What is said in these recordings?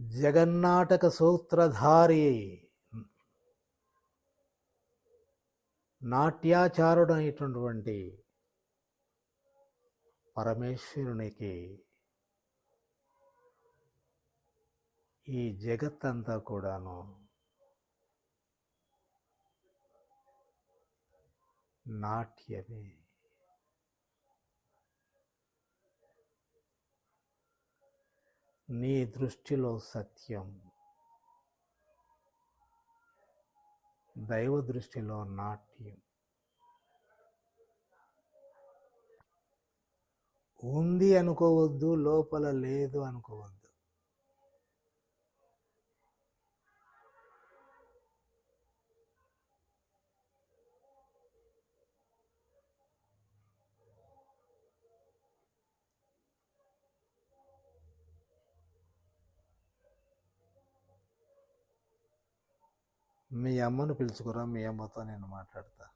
జగన్నాటక సూత్రధారి నాట్యాచారుడైనటువంటి పరమేశ్వరునికి ఈ జగత్తంతా కూడాను నాట్యమే. నీ దృష్టిలో సత్యం. దైవ దృష్టిలో నాట్యం. ఉంది అనుకోవద్దు లోపల లేదు అనుకోవద్దు. మీ అమ్మను పిలుచుకురా మీ అమ్మతో నేను మాట్లాడతా.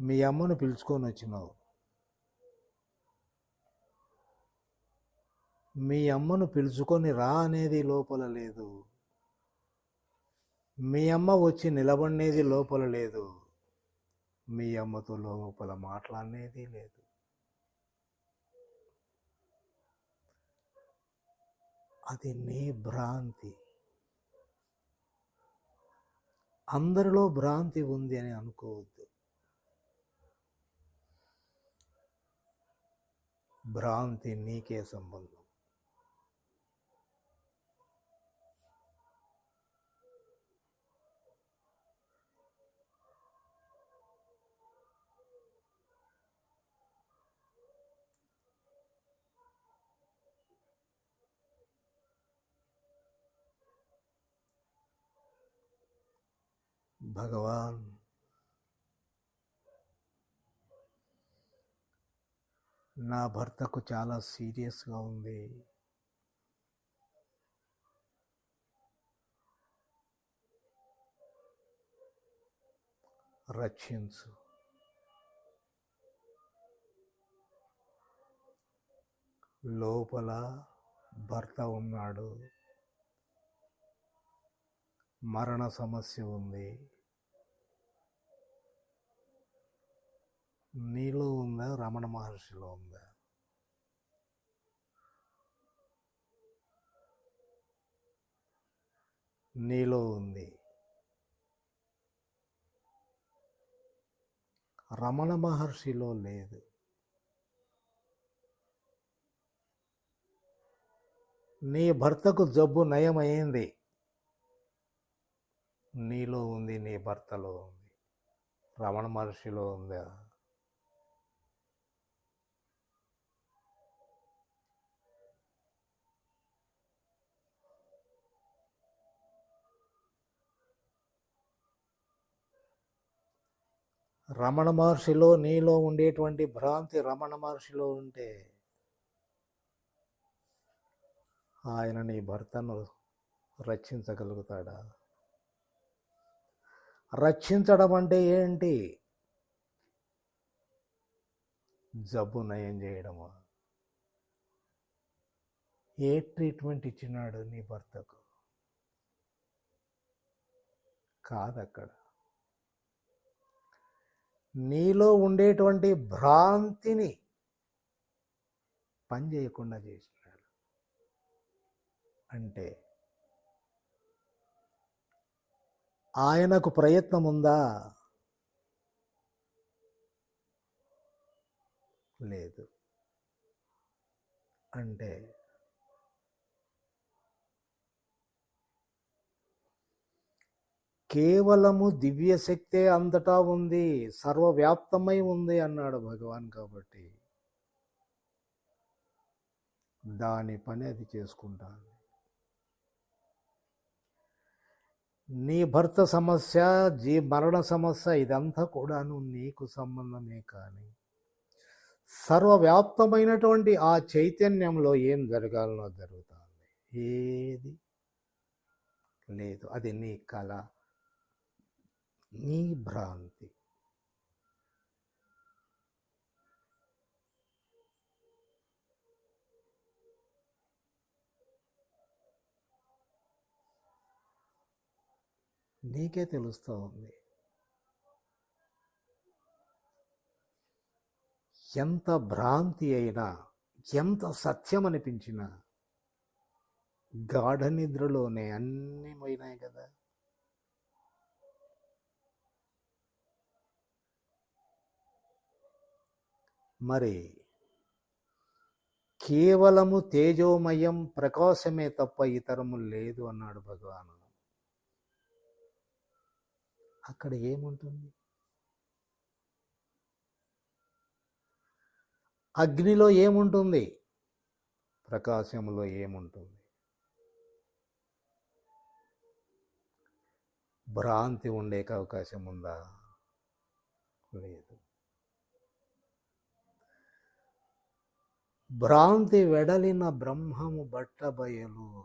మీ అమ్మను పిలుచుకొని వచ్చినావు. మీ అమ్మను పిలుచుకొని రా అనేది లోపల లేదు. మీ అమ్మ వచ్చి నిలబడినేది లోపల లేదు. మీ అమ్మతో లోపల మాట్లాడనేది లేదు. అది నీ భ్రాంతి. అందరిలో భ్రాంతి ఉంది అని అనుకోవద్దు. భ్రాంతి నీకే సంబంధం. భగవాన్. నా భర్తకు చాలా సీరియస్గా ఉంది. రక్షించు. లోపల భర్త ఉన్నాడు. మరణ సమస్య ఉంది. నీలో ఉందా? రమణ మహర్షిలో ఉందా? నీలో ఉంది. రమణ మహర్షిలో లేదు. నీ భర్తకు జబ్బు నయమైంది. నీలో ఉంది నీ భర్తలో ఉంది. రమణ మహర్షిలో ఉందా? రమణ మహర్షిలో నీలో ఉండేటువంటి భ్రాంతి రమణ మహర్షిలో ఉంటే ఆయన నీ భర్తను రక్షించగలుగుతాడా? రక్షించడం అంటే ఏంటి? జబ్బు నయం చేయడమా? ఏ ట్రీట్మెంట్ ఇచ్చినాడు నీ భర్తకు? కాదక్కడ. నీలో ఉండేటువంటి భ్రాంతిని పనిచేయకుండా చేసినాడు. అంటే ఆయనకు ప్రయత్నం ఉందా? లేదు. అంటే కేవలము దివ్యశక్తే అంతటా ఉంది సర్వవ్యాప్తమై ఉంది అన్నాడు భగవాన్ కాబట్టి దాని పని అది చేసుకుంటాను. నీ భర్త సమస్య జీ మరణ సమస్య ఇదంతా కూడాను నీకు సంబంధమే కానీ సర్వవ్యాప్తమైనటువంటి ఆ చైతన్యంలో ఏం జరగాలనో జరుగుతుంది. ఏది లేదు అది నీ కళ నీ భ్రాంతి నీకే తెలుస్తూ ఉంది ఎంత భ్రాంతి అయినా ఎంత సత్యం అనిపించినా గాఢ నిద్రలోనే అన్నీ పోయినాయి కదా. మరి కేవలము తేజోమయం ప్రకాశమే తప్ప ఇతరము లేదు అన్నాడు భగవాను అక్కడ ఏముంటుంది? అగ్నిలో ఏముంటుంది? ప్రకాశంలో ఏముంటుంది? భ్రాంతి ఉండే అవకాశం ఉందా? లేదు. భ్రాంతి వెడలిన బ్రహ్మము బట్టబయలు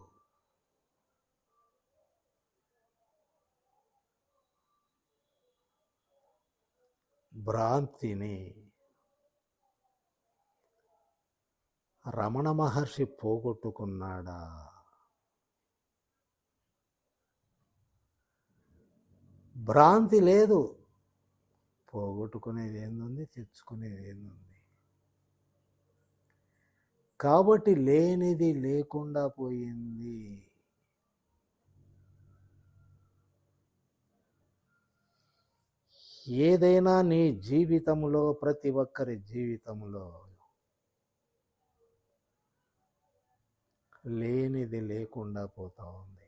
భ్రాంతిని రమణ మహర్షి పోగొట్టుకున్నాడా? భ్రాంతి లేదు. పోగొట్టుకునేది ఏందుంది? తెచ్చుకునేది ఏందుంది? కాబట్టి లేనిది లేకుండా పోయింది. ఏదైనా నీ జీవితంలో ప్రతి ఒక్కరి జీవితంలో లేనిది లేకుండా పోతా ఉంది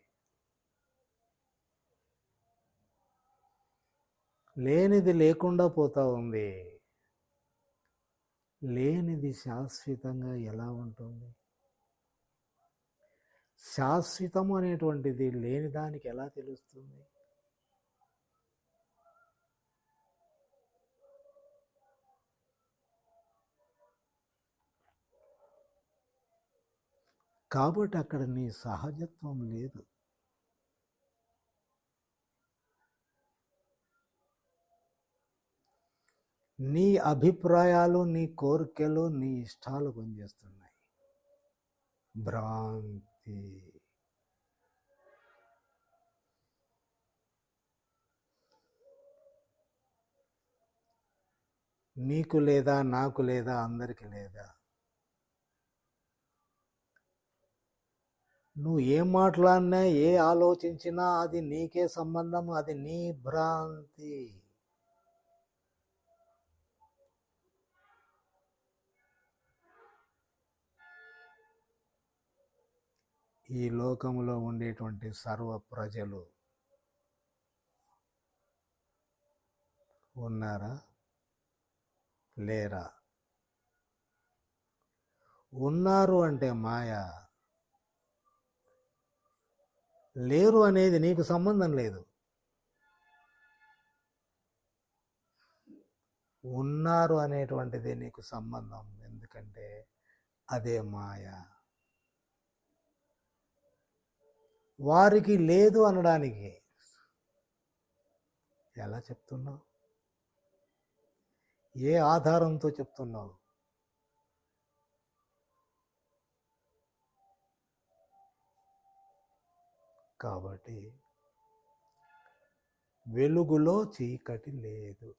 లేనిది లేకుండా పోతా ఉంది లేనిది శాశ్వతంగా ఎలా ఉంటుంది? శాశ్వతం అనేటువంటిది లేని దానికి ఎలా తెలుస్తుంది? కాబట్టి అక్కడ నీ సహజత్వం లేదు. నీ అభిప్రాయాలు నీ కోరికలు నీ ఇష్టాలు పనిచేస్తున్నాయి. భ్రాంతి. నీకు లేదా నాకు లేదా అందరికి లేదా? నువ్వు ఏం మాట్లాడినా ఏ ఆలోచించినా అది నీకే సంబంధం అది నీ భ్రాంతి. ఈ లోకంలో ఉండేటువంటి సర్వ ప్రజలు ఉన్నారా? లేరా? ఉన్నారు అంటే మాయ. లేరు అనేది నీకు సంబంధం లేదు. ఉన్నారు అనేటువంటిది నీకు సంబంధం. ఎందుకంటే అదే మాయ. వారికి లేదు అనడానికి. ఎలా చెప్తున్నావు? ఏ ఆధారంతో చెప్తున్నావు? కాబట్టి వెలుగులో చీకటి లేదు.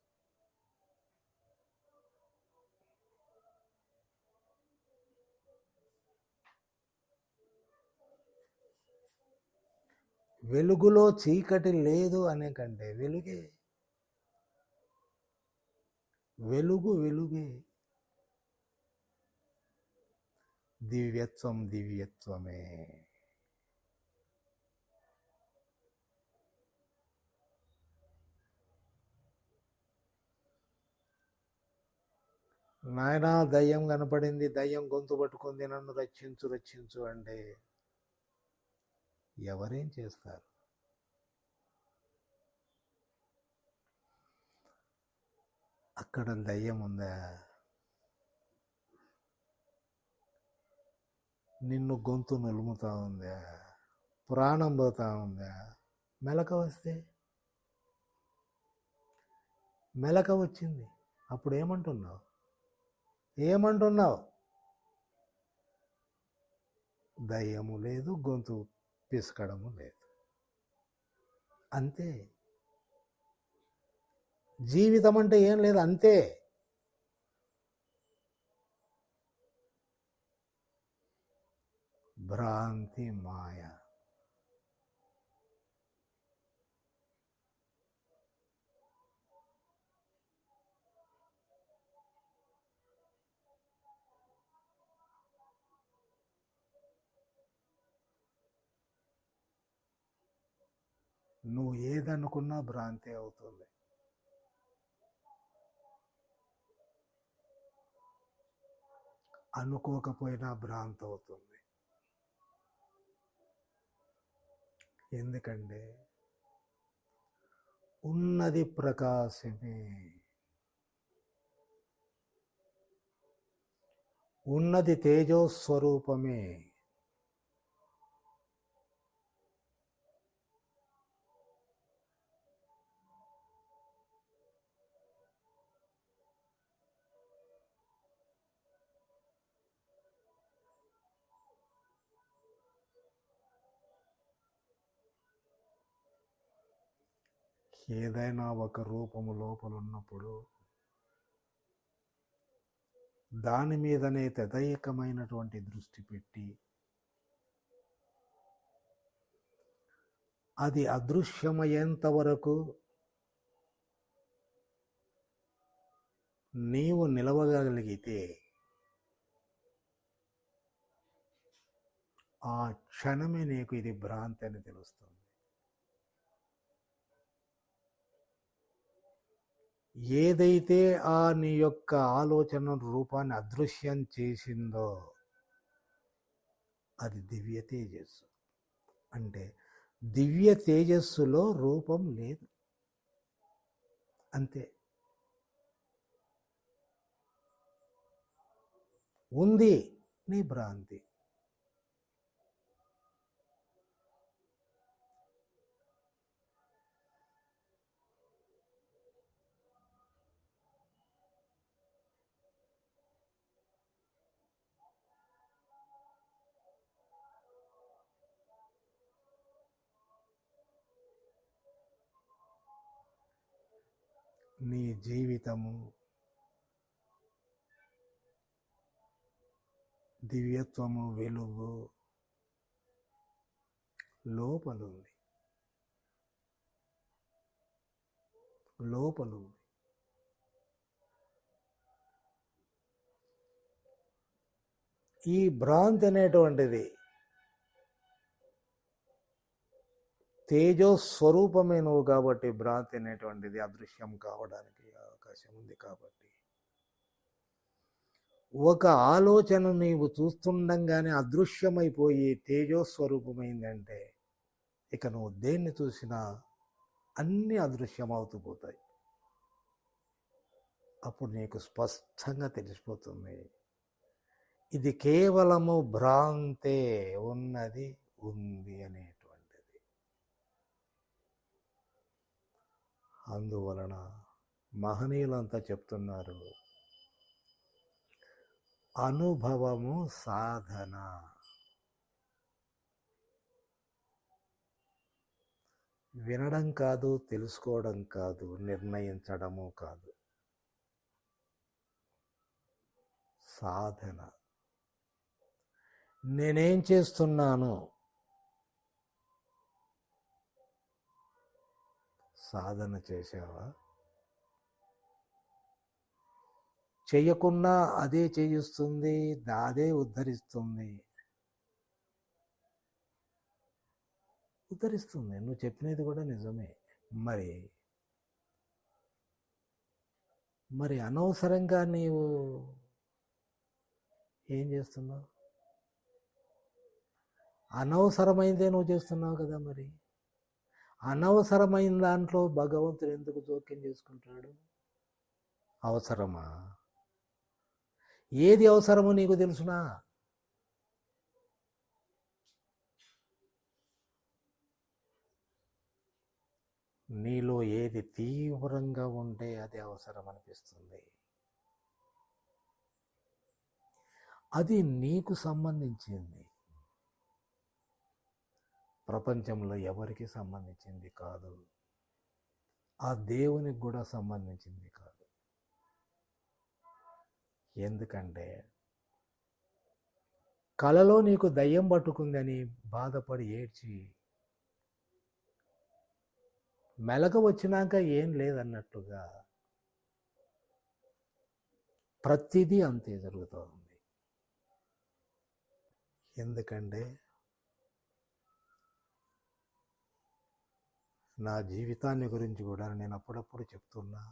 వెలుగులో చీకటి లేదు అనే కంటే వెలుగే. వెలుగు వెలుగే. దివ్యత్వం దివ్యత్వమే. నాయనా దయ్యం కనపడింది. దయ్యం గొంతు పట్టుకుంది. నన్ను రక్షించు రక్షించు అంటే ఎవరేం చేస్తారు? అక్కడ దయ్యం ఉందా? నిన్ను గొంతు నలుముతా ఉందా? ప్రాణం పోతా ఉందా? మెలక వస్తే? మెలక వచ్చింది. అప్పుడు ఏమంటున్నావు? ఏమంటున్నావు? దయ్యము లేదు గొంతు పిసకడము లేదు. అంతే. జీవితం అంటే ఏం లేదు అంతే. భ్రాంతి మాయ. నువ్వు ఏదనుకున్నా భ్రాంతి అవుతుంది. అనుకోకపోయినా భ్రాంతి అవుతుంది. ఎందుకంటే ఉన్నది ప్రకాశమే. ఉన్నది తేజోస్వరూపమే. ఏదైనా ఒక రూపము లోపల ఉన్నప్పుడు దాని మీదనే తదైకమైనటువంటి దృష్టి పెట్టి అది అదృశ్యమయ్యేంత వరకు నీవు నిలవగలిగితే ఆ క్షణమే నీకు ఇది భ్రాంతి అని తెలుస్తుంది. ఏదైతే ఆ నీ యొక్క ఆలోచన రూపాన్ని అదృశ్యం చేసిందో అది దివ్య తేజస్సు. అంటే దివ్య తేజస్సులో రూపం లేదు. అంతే. ఉంది నీ భ్రాంతి. నీ జీవితము దివ్యత్వము వెలుగు లోపలుంది. లోపలుంది. ఈ భ్రాంతి అనేటువంటిది తేజస్వరూపమే నువ్వు కాబట్టి భ్రాంతి అనేటువంటిది అదృశ్యం కావడానికి అవకాశం ఉంది కాబట్టి. ఒక ఆలోచన నీవు చూస్తుండగానే అదృశ్యమైపోయి తేజస్వరూపమైందంటే ఇక నువ్వు దేన్ని చూసినా అన్నీ అదృశ్యమవుతూ పోతాయి. అప్పుడు నీకు స్పష్టంగా తెలిసిపోతుంది. ఇది కేవలము భ్రాంతే ఉన్నది ఉంది అనేది అందువలన మహనీయులంతా చెప్తున్నారు అనుభవము సాధన. వినడం కాదు తెలుసుకోవడం కాదు నిర్ణయించడము కాదు. సాధన. నేనేం చేస్తున్నాను? సాధన చేసావా చేయకున్నా అదే చేయిస్తుంది అదే ఉద్ధరిస్తుంది. ఉద్ధరిస్తుంది. నువ్వు చెప్పినది కూడా నిజమే. మరి మరి అనవసరంగా నీవు ఏం చేస్తున్నావు? అనవసరమైందే నువ్వు చేస్తున్నావు కదా మరి? అనవసరమైన దాంట్లో భగవంతుడు ఎందుకు జోక్యం చేసుకుంటాడు అవసరమా? ఏది అవసరమో నీకు తెలుసునా? నీలో ఏది తీవ్రంగా ఉంటే అది అవసరం అనిపిస్తుంది. అది నీకు సంబంధించింది. ప్రపంచంలో ఎవరికి సంబంధించింది కాదు. ఆ దేవునికి కూడా సంబంధించింది కాదు. ఎందుకంటే కలలో నీకు దయ్యం పట్టుకుందని బాధపడి ఏడ్చి మెలక వచ్చినాక ఏం లేదన్నట్టుగా ప్రతిదీ అంతే జరుగుతోంది. ఎందుకంటే నా జీవితాన్ని గురించి కూడా నేను అప్పుడప్పుడు చెప్తున్నా.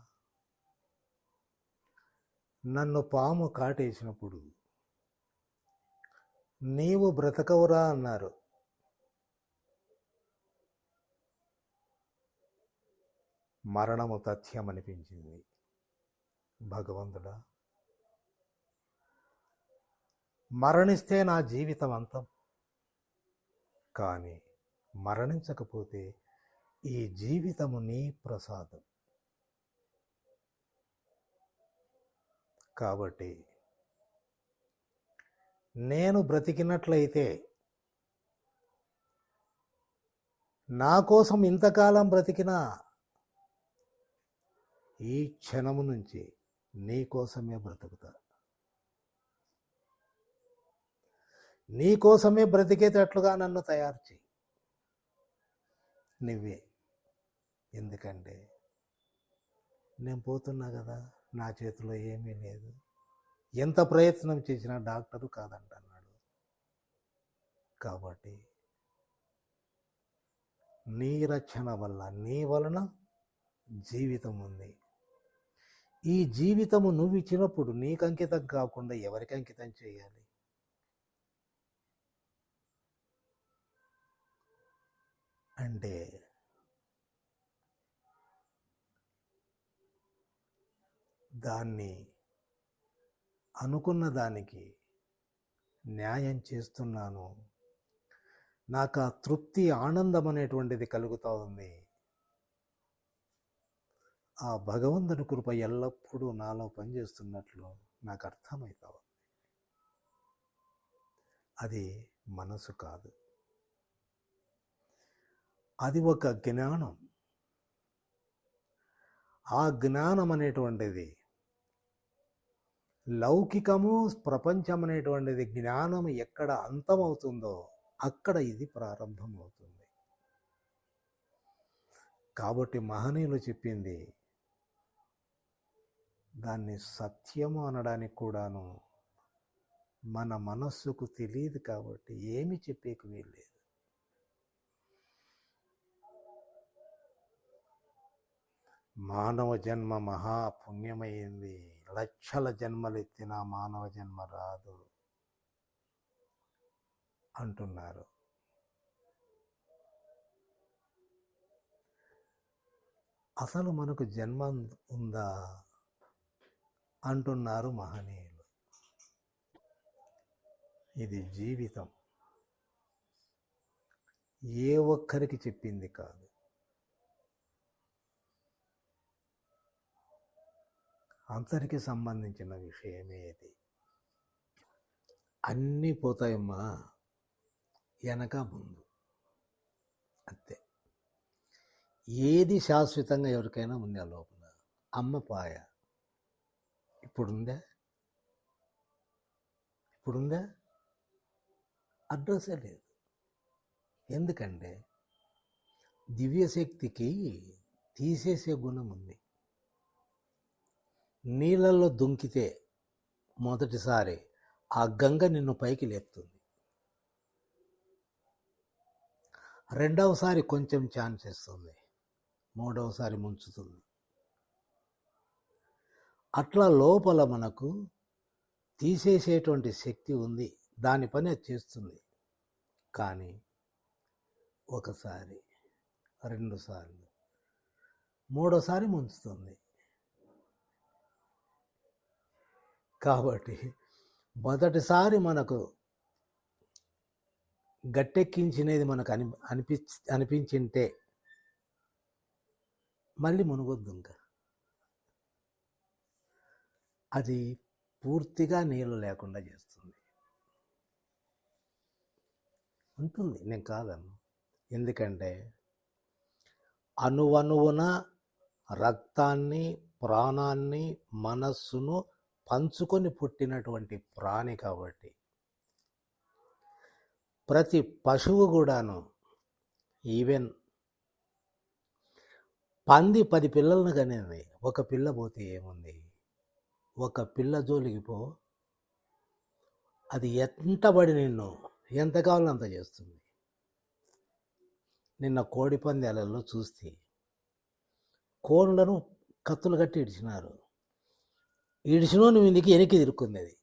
నన్ను పాము కాటేసినప్పుడు నీవు బ్రతకవురా అన్నారు. మరణము తథ్యం అనిపించింది భగవంతుడా! మరణిస్తే నా జీవితం అంతం కానీ మరణించకపోతే ఈ జీవితము నీ ప్రసాదం. కాబట్టి నేను బ్రతికినట్లయితే నా కోసం ఇంతకాలం బ్రతికినా ఈ క్షణము నుంచి నీ కోసమే బ్రతుకుతా. నీ కోసమే బ్రతికేటట్లుగా నన్ను తయారు చేయి నువ్వే. ఎందుకంటే నేను పోతున్నా కదా నా చేతిలో ఏమీ లేదు. ఎంత ప్రయత్నం చేసినా డాక్టరు కాదంటన్నాడు. కాబట్టి నీ రక్షణ వల్ల నీ వలన జీవితం ఉంది. ఈ జీవితము నువ్వు ఇచ్చినప్పుడు నీకు అంకితం కాకుండా ఎవరికి అంకితం చేయాలి? అంటే దాన్ని అనుకున్న దానికి న్యాయం చేస్తున్నాను. నాకు ఆ తృప్తి ఆనందం అనేటువంటిది కలుగుతూ ఉంది. ఆ భగవంతుని కృప ఎల్లప్పుడూ నాలో పనిచేస్తున్నట్లు నాకు అర్థమవుతా ఉంది. అది మనసు కాదు. అది ఒక జ్ఞానం. ఆ జ్ఞానం అనేటువంటిది లౌకికము ప్రపంచం అనేటువంటిది జ్ఞానం ఎక్కడ అంతమవుతుందో అక్కడ ఇది ప్రారంభమవుతుంది. కాబట్టి మహనీయులు చెప్పింది దాన్ని సత్యము అనడానికి కూడాను మన మనస్సుకు తెలియదు కాబట్టి ఏమి చెప్పేకు వీల్లేదు. మానవ జన్మ మహాపుణ్యమైంది లక్షల జన్మలెత్తిన మానవ జన్మ రాదు అంటున్నారు. అసలు మనకు జన్మ ఉందా అంటున్నారు మహనీయులు. ఇది జీవితం. ఏ ఒక్కరికి చెప్పింది కాదు. అందరికీ సంబంధించిన విషయమే ఇది. అన్నీ పోతాయమ్మా వెనక ముందు. అంతే. ఏది శాశ్వతంగా ఎవరికైనా ఉంది ఆ లోపల అమ్మ పాయ. ఇప్పుడుందా? ఇప్పుడుందా? అడ్రస్సే లేదు. ఎందుకంటే దివ్యశక్తికి తీసేసే గుణం ఉంది. నీళ్ళల్లో దుంకితే మొదటిసారి ఆ గంగ నిన్ను పైకి లేపుతుంది. రెండవసారి కొంచెం ఛాన్స్ ఇస్తుంది. మూడవసారి ముంచుతుంది. అట్లా లోపల మనకు తీసేసేటువంటి శక్తి ఉంది. దాని పని అది చేస్తుంది. కానీ ఒకసారి రెండుసార్లు మూడోసారి ముంచుతుంది. కాబట్టి మొదటిసారి మనకు గట్టెక్కించినది మనకు అని అనిపి అనిపించింటే మళ్ళీ మునగొద్దు ఇంకా. అది పూర్తిగా నీళ్ళు లేకుండా చేస్తుంది. ఉంటుంది నేను కాదన్ను. ఎందుకంటే అణువణువున రక్తాన్ని ప్రాణాన్ని మనస్సును పంచుకొని పుట్టినటువంటి ప్రాణి కాబట్టి. ప్రతి పశువు కూడాను ఈవెన్ పంది పది పిల్లలను కనేది. ఒక పిల్ల పోతే ఏముంది? ఒక పిల్ల జోలికి పో. అది ఎంతబడి నిన్ను ఎంత కావాలో అంత చేస్తుంది. నిన్న కోడి పందాలలో చూస్తే కోనులను కత్తులు కట్టి ఇడిచినారు. ఇడిచినోని మీదకి వెనక్కి తిరుక్కుంది అది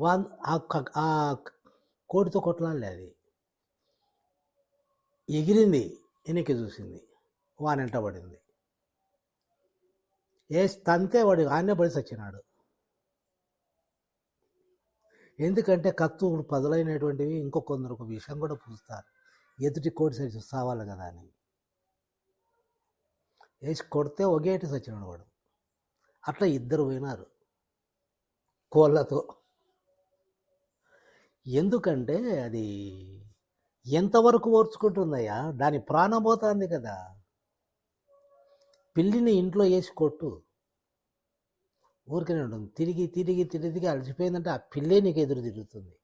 వా ఆ కోడితో కొట్లాడలే అది. ఎగిరింది వెనక్కి చూసింది. వానెంట పడింది ఏ తంతే వాడు ఆనే పడి సచ్చినాడు. ఎందుకంటే కత్తు పదులైనటువంటివి ఇంకో కొందరు ఒక విషయం కూడా పూస్తారు. ఎదుటి కోడి సరి సావాలి కదా అని. వేసి కొడితే ఒకేటి సచ్చినాడు వాడు. అట్లా ఇద్దరు పోయినారు. కోళ్ళతో. ఎందుకంటే అది ఎంతవరకు ఓర్చుకుంటుందయ్యా? దాని ప్రాణం పోతుంది కదా. పిల్లిని ఇంట్లో వేసి కొట్టు. ఊరికనే ఉంటుంది. తిరిగి తిరిగి తిరిగి అలసిపోయిందంటే ఆ పిల్లే నీకు ఎదురు తిరుగుతుంది.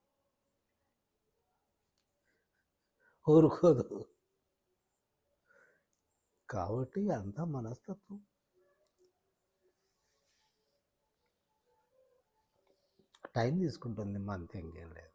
ఊరుకోదు. కాబట్టి అంతా మనస్తత్వం. టైం తీసుకుంటుంది మా అంతే ఇంకేం లేదు